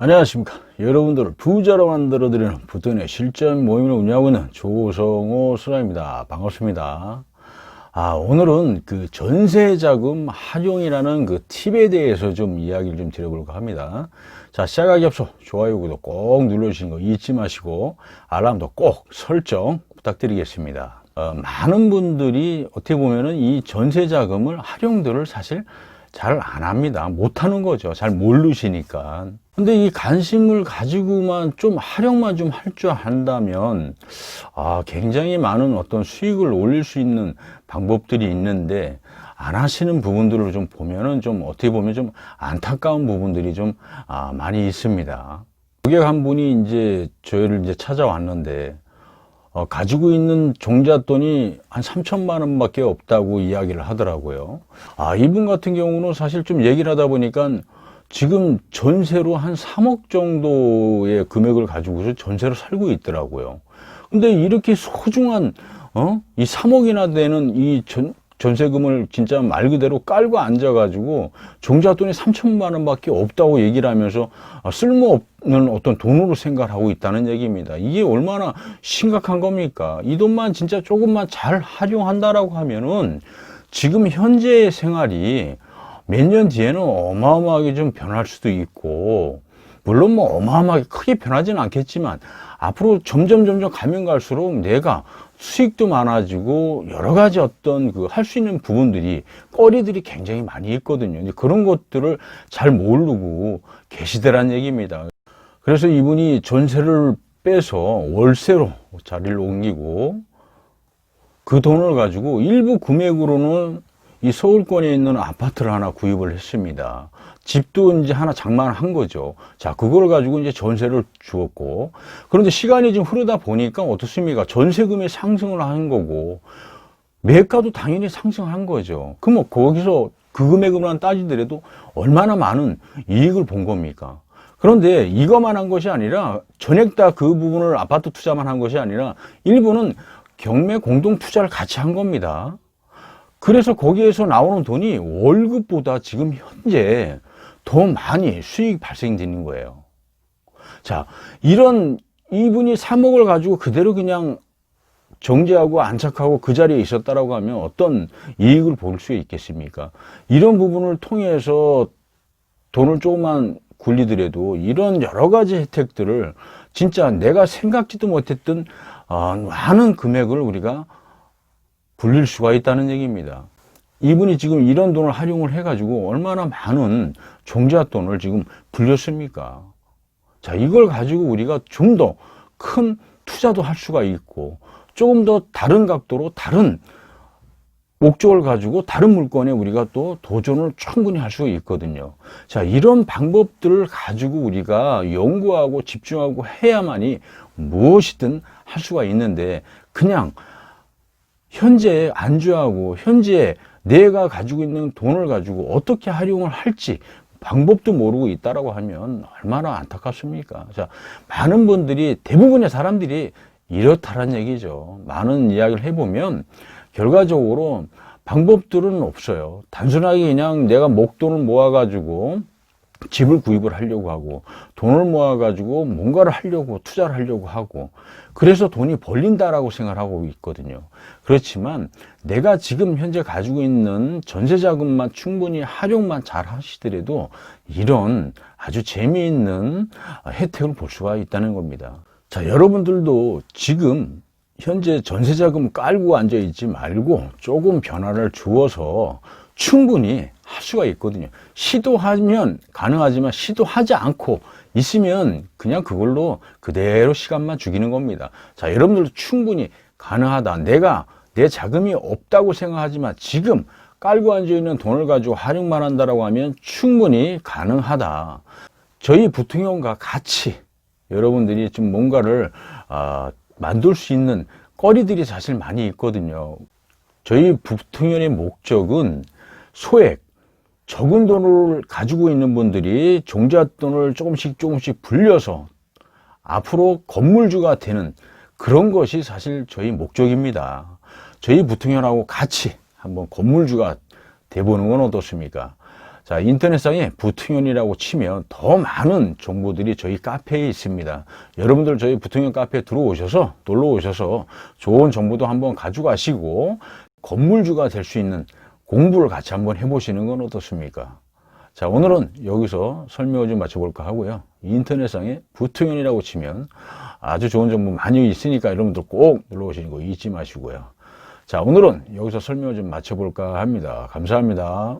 안녕하십니까. 여러분들을 부자로 만들어드리는 부턴의 실전 모임을 운영하고 있는 조성호 수라입니다. 반갑습니다. 아, 오늘은 그 전세자금 활용이라는 그 팁에 대해서 좀 이야기를 좀 드려볼까 합니다. 자, 시작하기 앞서 좋아요, 구독 꼭 눌러주시는 거 잊지 마시고 알람도 꼭 설정 부탁드리겠습니다. 어, 많은 분들이 어떻게 보면은 이 전세자금을 활용들을 사실 잘 안 합니다. 못 하는 거죠. 잘 모르시니까. 근데 이 관심을 가지고만 좀 활용만 좀 할 줄 안다면, 아, 굉장히 많은 어떤 수익을 올릴 수 있는 방법들이 있는데, 안 하시는 부분들을 좀 보면은 좀 어떻게 보면 좀 안타까운 부분들이 좀, 아, 많이 있습니다. 고객 한 분이 이제 저희를 이제 찾아왔는데, 어, 가지고 있는 종잣돈이 한 3천만 원밖에 없다고 이야기를 하더라고요. 아, 이분 같은 경우는 사실 좀 얘기를 하다 보니까 지금 전세로 한 3억 정도의 금액을 가지고서 전세로 살고 있더라고요. 근데 이렇게 소중한, 어? 이 3억이나 되는 이 전, 전세금을 진짜 말 그대로 깔고 앉아가지고 종잣돈이 3천만 원밖에 없다고 얘기를 하면서 아, 쓸모없는 어떤 돈으로 생각을 하고 있다는 얘기입니다. 이게 얼마나 심각한 겁니까? 이 돈만 진짜 조금만 잘 활용한다라고 하면은 지금 현재의 생활이 몇 년 뒤에는 어마어마하게 좀 변할 수도 있고 물론 뭐 어마어마하게 크게 변하지는 않겠지만 앞으로 점점 점점 가면 갈수록 내가 수익도 많아지고 여러 가지 어떤 그 할 수 있는 부분들이 거리들이 굉장히 많이 있거든요. 근데 그런 것들을 잘 모르고 계시더란 얘기입니다. 그래서 이분이 전세를 빼서 월세로 자리를 옮기고 그 돈을 가지고 일부 금액으로는 이 서울권에 있는 아파트를 하나 구입을 했습니다. 집도 이제 하나 장만한 거죠. 자, 그걸 가지고 이제 전세를 주었고. 그런데 시간이 좀 흐르다 보니까 어떻습니까? 전세금이 상승을 한 거고, 매가도 당연히 상승한 거죠. 그럼 거기서 그 금액으로만 따지더라도 얼마나 많은 이익을 본 겁니까? 그런데 이것만 한 것이 아니라 전액 다 그 부분을 아파트 투자만 한 것이 아니라 일부는 경매 공동 투자를 같이 한 겁니다. 그래서 거기에서 나오는 돈이 월급보다 지금 현재 더 많이 수익 발생되는 거예요. 자, 이런 이분이 3억을 가지고 그대로 그냥 정지하고 안착하고 그 자리에 있었다라고 하면 어떤 이익을 볼 수 있겠습니까? 이런 부분을 통해서 돈을 조금만 굴리더라도 이런 여러 가지 혜택들을 진짜 내가 생각지도 못했던 어, 많은 금액을 우리가 불릴 수가 있다는 얘기입니다. 이분이 지금 이런 돈을 활용을 해가지고 얼마나 많은 종잣돈을 지금 불렸습니까? 자, 이걸 가지고 우리가 좀 더 큰 투자도 할 수가 있고, 조금 더 다른 각도로 다른 목적을 가지고 다른 물건에 우리가 또 도전을 충분히 할 수가 있거든요. 자, 이런 방법들을 가지고 우리가 연구하고 집중하고 해야만이 무엇이든 할 수가 있는데, 그냥 현재 안주하고 현재 내가 가지고 있는 돈을 가지고 어떻게 활용을 할지 방법도 모르고 있다라고 하면 얼마나 안타깝습니까? 자, 많은 분들이 대부분의 사람들이 이렇다는 얘기죠. 많은 이야기를 해보면 결과적으로 방법들은 없어요. 단순하게 그냥 내가 목돈을 모아가지고 집을 구입을 하려고 하고 돈을 모아 가지고 뭔가를 하려고 투자를 하려고 하고 그래서 돈이 벌린다라고 생각하고 있거든요. 그렇지만 내가 지금 현재 가지고 있는 전세 자금만 충분히 활용만 잘 하시더라도 이런 아주 재미있는 혜택을 볼 수가 있다는 겁니다. 자, 여러분들도 지금 현재 전세 자금 깔고 앉아 있지 말고 조금 변화를 주어서 충분히 할 수가 있거든요. 시도하면 가능하지만 시도하지 않고 있으면 그냥 그걸로 그대로 시간만 죽이는 겁니다. 자, 여러분들도 충분히 가능하다. 내가 내 자금이 없다고 생각하지만 지금 깔고 앉아 있는 돈을 가지고 활용만 한다라고 하면 충분히 가능하다. 저희 부통령과 같이 여러분들이 좀 뭔가를 어, 만들 수 있는 거리들이 사실 많이 있거든요. 저희 부통령의 목적은 소액, 적은 돈을 가지고 있는 분들이 종잣돈을 조금씩 조금씩 불려서 앞으로 건물주가 되는 그런 것이 사실 저희 목적입니다. 저희 부통령하고 같이 한번 건물주가 돼보는 건 어떻습니까? 자, 인터넷상에 부통연이라고 치면 더 많은 정보들이 저희 카페에 있습니다. 여러분들 저희 부통연 카페에 들어오셔서, 놀러 오셔서 좋은 정보도 한번 가져가시고, 건물주가 될 수 있는 공부를 같이 한번 해보시는 건 어떻습니까? 자, 오늘은 여기서 설명을 좀 마쳐볼까 하고요. 인터넷상에 부통연이라고 치면 아주 좋은 정보 많이 있으니까 여러분들 꼭 놀러 오시는 거 잊지 마시고요. 자, 오늘은 여기서 설명을 좀 마쳐볼까 합니다. 감사합니다.